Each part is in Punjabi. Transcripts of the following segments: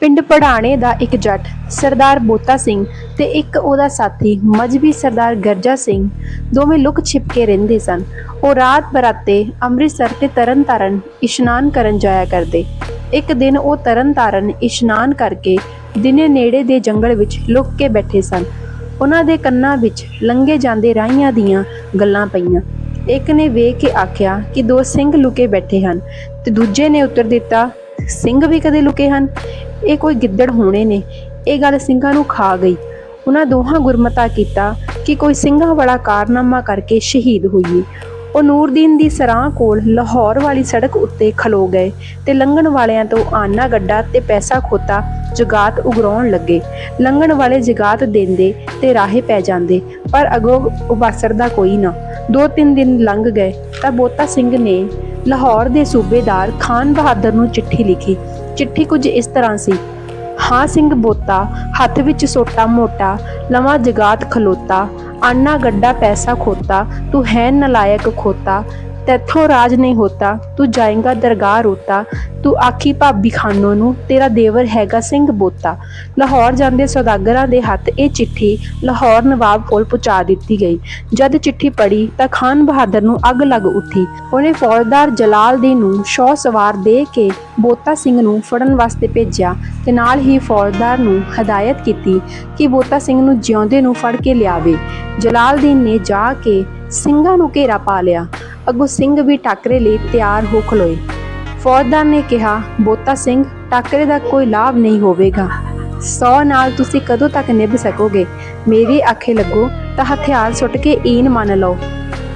ਪਿੰਡ ਪੜਾਣੇ ਦਾ ਇੱਕ ਜੱਟ, ਸਰਦਾਰ ਬੋਤਾ ਸਿੰਘ ਤੇ ਇੱਕ ਉਹਦਾ ਸਾਥੀ, ਮਜਬੀ ਸਰਦਾਰ ਗਰਜਾ ਸਿੰਘ। ਦੋਵੇਂ ਲੁਕ ਛਿਪ ਕੇ ਰਹਿੰਦੇ ਸਨ। ਉਹ ਰਾਤ ਬਰਾਤੇ ਅੰਮ੍ਰਿਤਸਰ ਤੇ ਤਰਨਤਾਰਨ ਇਸ਼ਨਾਨ ਕਰਨ ਜਾਇਆ ਕਰਦੇ। ਇੱਕ ਦਿਨ ਉਹ ਤਰਨਤਾਰਨ ਇਸ਼ਨਾਨ ਕਰਕੇ ਦਿਨੇ ਨੇੜੇ ਦੇ ਜੰਗਲ ਵਿੱਚ ਲੁਕ ਕੇ ਬੈਠੇ ਸਨ। ਉਹਨਾਂ ਦੇ ਕੰਨਾਂ ਵਿੱਚ ਲੰਘੇ ਜਾਂਦੇ ਰਾਹੀਆਂ ਦੀਆਂ ਗੱਲਾਂ ਪਈਆਂ। ਇੱਕ ਨੇ ਵੇਖ ਕੇ ਆਖਿਆ ਕਿ ਦੋ ਸਿੰਘ ਲੁਕੇ ਬੈਠੇ ਹਨ ਤੇ ਦੂਜੇ ਨੇ ਉੱਤਰ ਦਿੱਤਾ ਸਿੰਘ ਵੀ ਕਦੇ ਲੁਕੇ ਹਨ? ਇਹ ਕੋਈ ਗਿੱਦੜ ਹੋਣੇ ਨੇ। ਇਹ ਗੱਲ ਸਿੰਘਾਂ ਨੂੰ ਖਾ ਗਈ। ਉਹਨਾਂ ਦੋਹਾਂ ਗੁਰਮਤਾ ਕੀਤਾ ਕਿ ਕੋਈ ਸਿੰਘਾਂ ਵਾਲਾ ਕਾਰਨਾਮਾ ਕਰਕੇ ਸ਼ਹੀਦ ਹੋਈਏ। ਉਹ ਨੂਰਦੀਨ ਦੀ ਸਰਾਂ ਕੋਲ ਲਾਹੌਰ ਵਾਲੀ ਸੜਕ ਉੱਤੇ ਖਲੋ ਗਏ ਤੇ ਲੰਘਣ ਵਾਲਿਆਂ ਤੋਂ ਆਨਾ ਗੱਡਾ ਤੇ ਪੈਸਾ ਖੋਤਾ ਜਗਾਤ ਉਗਰਾਉਣ ਲੱਗੇ। ਲੰਘਣ ਵਾਲੇ ਜਗਾਤ ਦਿੰਦੇ ਤੇ ਰਾਹੇ ਪੈ ਜਾਂਦੇ, ਪਰ ਅਗੋ ਉਬਾਸਰ ਦਾ ਕੋਈ ਨਾ। ਦੋ ਤਿੰਨ ਦਿਨ ਲੰਘ ਗਏ ਤਾਂ ਬੋਤਾ ਸਿੰਘ ਨੇ ਲਾਹੌਰ ਦੇ ਸੂਬੇਦਾਰ ਖਾਨ ਬਹਾਦਰ ਨੂੰ ਚਿੱਠੀ ਲਿਖੀ। ਚਿੱਠੀ ਕੁਝ ਇਸ ਤਰ੍ਹਾਂ ਸੀ। ਹਾਂ ਸਿੰਘ ਬੋਤਾ, ਹੱਥ ਵਿੱਚ ਸੋਟਾ ਮੋਟਾ, ਲਵਾਂ ਜਗਾਤ ਖਲੋਤਾ, ਆਨਾ ਗੱਡਾ ਪੈਸਾ ਖੋਤਾ, ਤੂੰ ਹੈ ਨਲਾਇਕ ਖੋਤਾ ਤੈਥੋਂ ਰਾਜ ਨਹੀਂ ਹੋਤਾ, ਤੂੰ ਜਾਏਗਾ ਦਰਗਾਹ ਰੋਤਾ, ਤੂੰ ਆਖੀ ਭਾਬੀ ਖਾਨੋ ਨੂੰ, ਤੇਰਾ ਦੇਵਰ ਹੈਗਾ ਸਿੰਘ ਬੋਤਾ। ਲਾਹੌਰ ਜਾਂਦੇ ਸੌਦਾਗਰਾਂ ਦੇ ਹੱਥ ਇਹ ਚਿੱਠੀ ਲਾਹੌਰ ਨਵਾਬ ਕੋਲ ਪਹੁੰਚਾ ਦਿੱਤੀ ਗਈ। ਜਦ ਚਿੱਠੀ ਪੜੀ ਤਾਂ ਖਾਨ ਬਹਾਦਰ ਨੂੰ ਅੱਗ ਲੱਗ ਉੱਠੀ। ਉਹਨੇ ਫੌਜਦਾਰ ਜਲਾਲਦੀਨ ਨੂੰ ਸ਼ੌ ਸਵਾਰ ਦੇ ਕੇ ਬੋਤਾ ਸਿੰਘ ਨੂੰ ਫੜਨ ਵਾਸਤੇ ਭੇਜਿਆ ਤੇ ਨਾਲ ਹੀ ਫੌਜਦਾਰ ਨੂੰ ਹਦਾਇਤ ਕੀਤੀ ਕਿ ਬੋਤਾ ਸਿੰਘ ਨੂੰ ਜਿਉਂਦੇ ਨੂੰ ਫੜ ਕੇ ਲਿਆਵੇ। ਜਲਾਲਦੀਨ ਨੇ ਜਾ ਕੇ ਸਿੰਘਾਂ ਨੂੰ ਘੇਰਾ ਪਾ ਲਿਆ। ਅੱਗੋਂ ਸਿੰਘ ਵੀ ਟਾਕਰੇ ਲਈ ਤਿਆਰ ਹੋ ਖਲੋਏ। ਫੌਜਦਾਰ ਨੇ ਕਿਹਾ, ਬੋਤਾ ਸਿੰਘ, ਟਾਕਰੇ ਦਾ ਕੋਈ ਲਾਭ ਨਹੀਂ ਹੋਵੇਗਾ। ਸੌ ਨਾਲ ਤੁਸੀਂ ਕਦੋਂ ਤੱਕ ਨਿਭ ਸਕੋਗੇ? ਮੇਰੀ ਆਖੇ ਲੱਗੋ ਤਾਂ ਹਥਿਆਰ ਸੁੱਟ ਕੇ ਈਨ ਮੰਨ ਲਓ।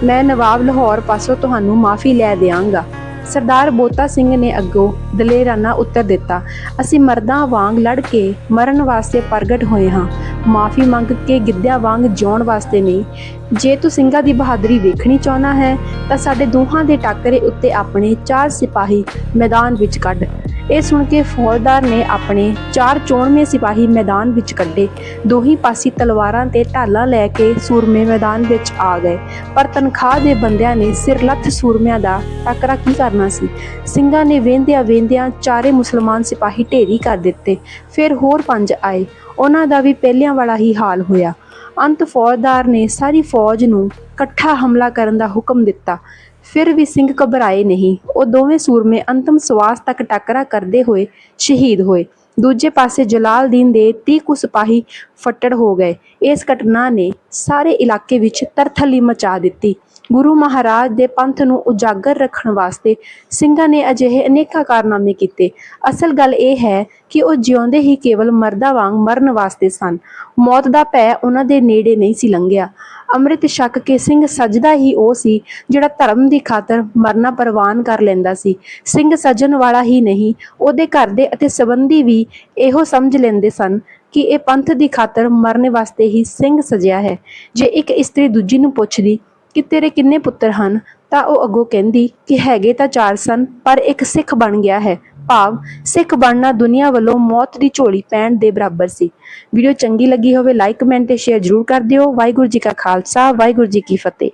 ਮੈਂ ਨਵਾਬ ਲਾਹੌਰ ਪਾਸੋਂ ਤੁਹਾਨੂੰ ਮਾਫੀ ਲੈ ਦੇਵਾਂਗਾ ਸਰਦਾਰ ਬੋਤਾ ਸਿੰਘ ਨੇ ਅੱਗੋਂ ਦਲੇਰਾਨਾ ਉੱਤਰ ਦਿੱਤਾ, ਅਸੀਂ ਮਰਦਾਂ ਵਾਂਗ ਲੜ ਕੇ ਮਰਨ ਵਾਸਤੇ ਪ੍ਰਗਟ ਹੋਏ ਹਾਂ। ਮਾਫੀ ਮੰਗ ਕੇ ਗਿੱਧਿਆਂ ਵਾਂਗ ਜਿਉਣ ਵਾਸਤੇ ਨਹੀਂ। ਜੇ ਤੂੰ ਸਿੰਘਾਂ ਦੀ ਬਹਾਦਰੀ ਵੇਖਣੀ ਚਾਹੁੰਦਾ ਹੈ, ਤਾਂ ਸਾਡੇ ਦੋਹਾਂ ਦੇ ਟਾਕਰੇ ਉੱਤੇ ਆਪਣੇ ਚਾਰ ਸਿਪਾਹੀ ਮੈਦਾਨ ਵਿੱਚ ਕੱਢ। ਇਹ ਸੁਣ ਕੇ ਫੌਜਦਾਰ ਨੇ ਆਪਣੇ ਚਾਰ ਚੋਣਵੇਂ ਸਿਪਾਹੀ ਮੈਦਾਨ ਵਿੱਚ ਕੱਢੇ। ਦੋਹੀ ਪਾਸੀ ਤਲਵਾਰਾਂ ਤੇ ਢਾਲਾਂ ਲੈ ਕੇ ਸੂਰਮੇ ਮੈਦਾਨ ਵਿੱਚ ਆ ਗਏ। ਪਰ ਤਨਖਾਹ ਦੇ ਬੰਦਿਆਂ ਨੇ ਸਿਰ ਸੂਰਮਿਆਂ ਦਾ ਟੱਕਰਾ ਕੀ ਕਰਨਾ ਸੀ? ਸਿੰਘਾਂ ਨੇ ਵੇਂਦਿਆਂ ਵੇਂਦਿਆਂ ਚਾਰੇ ਮੁਸਲਮਾਨ ਸਿਪਾਹੀ ਢੇਰੀ ਕਰ ਦਿੱਤੇ। ਫਿਰ ਹੋਰ ਪੰਜ ਆਏ। ਉਹਨਾਂ ਦਾ ਵੀ ਪਹਿਲਿਆਂ ਵਾਲਾ ਹੀ ਹਾਲ ਹੋਇਆ। ਅੰਤ ਫੌਜਦਾਰ ਨੇ ਸਾਰੀ ਫੌਜ ਨੂੰ ਇਕੱਠਾ ਹਮਲਾ ਕਰਨ ਦਾ ਹੁਕਮ ਦਿੱਤਾ। ਫਿਰ ਵੀ ਸਿੰਘ ਘਬਰਾਏ ਨਹੀਂ। ਉਹ ਦੋਵੇਂ ਸੂਰਮੇ ਅੰਤਮ ਸਵਾਸ ਤੱਕ ਟੱਕਰਾ ਕਰਦੇ ਹੋਏ ਸ਼ਹੀਦ ਹੋਏ। ਦੂਜੇ ਪਾਸੇ ਜਲਾਲਦੀਨ ਦੇ 30 ਕੁ ਸਿਪਾਹੀ ਫੱਟੜ ਹੋ ਗਏ। ਇਸ ਘਟਨਾ ਨੇ ਸਾਰੇ ਇਲਾਕੇ ਵਿੱਚ ਤਰਥੱਲੀ ਮਚਾ ਦਿੱਤੀ। ਗੁਰੂ ਮਹਾਰਾਜ ਦੇ ਪੰਥ ਨੂੰ ਉਜਾਗਰ ਰੱਖਣ ਵਾਸਤੇ ਸਿੰਘਾਂ ਨੇ ਅਜਿਹੇ ਅਨੇਕਾਂ ਕਾਰਨਾਮੇ ਕੀਤੇ। ਅਸਲ ਗੱਲ ਇਹ ਹੈ ਕਿ ਉਹ ਜਿਉਂਦੇ ਹੀ ਕੇਵਲ ਮਰਦਾ ਵਾਂਗ ਮਰਨ ਵਾਸਤੇ ਸਨ। ਮੌਤ ਦਾ ਭੈ ਉਹਨਾਂ ਦੇ ਨੇੜੇ ਨਹੀਂ ਸੀ ਲੰਘਿਆ। ਅੰਮ੍ਰਿਤ ਛਕ ਕੇ ਸਿੰਘ ਸਜਦਾ ਹੀ ਉਹ ਸੀ ਜਿਹੜਾ ਧਰਮ ਦੀ ਖਾਤਰ ਮਰਨਾ ਪ੍ਰਵਾਨ ਕਰ ਲੈਂਦਾ ਸੀ। ਸਿੰਘ ਸਜਣ ਵਾਲਾ ਹੀ ਨਹੀਂ, ਉਹਦੇ ਘਰ ਦੇ ਅਤੇ ਸੰਬੰਧੀ ਵੀ ਇਹੋ ਸਮਝ ਲੈਂਦੇ ਸਨ ਕਿ ਇਹ ਪੰਥ ਦੀ ਖਾਤਰ ਮਰਨ ਵਾਸਤੇ ਹੀ ਸਿੰਘ ਸਜਿਆ ਹੈ। ਜੇ ਇੱਕ ਇਸਤਰੀ ਦੂਜੀ ਨੂੰ ਪੁੱਛਦੀ ਕਿ ਤੇਰੇ ਕਿੰਨੇ ਪੁੱਤਰ ਹਨ? ਤਾਂ ਉਹ ਅੱਗੋਂ ਕਹਿੰਦੀ ਕਿ ਹੈਗੇ ਤਾਂ ਚਾਰ ਸਨ, ਪਰ ਇੱਕ ਸਿੱਖ ਬਣ ਗਿਆ ਹੈ। ਭਾਵ ਸਿੱਖ ਬਣਨਾ ਦੁਨੀਆ ਵੱਲੋਂ ਮੌਤ ਦੀ ਝੋਲੀ ਪੈਣ ਦੇ ਬਰਾਬਰ ਸੀ। ਵੀਡੀਓ ਚੰਗੀ ਲੱਗੀ ਹੋਵੇ, ਲਾਈਕ, ਕਮੈਂਟ ਤੇ ਸ਼ੇਅਰ ਜ਼ਰੂਰ ਕਰ ਦਿਓ। ਵਾਹਿਗੁਰੂ ਜੀ ਕਾ ਖਾਲਸਾ, ਵਾਹਿਗੁਰੂ ਜੀ ਕੀ ਫਤਿਹ।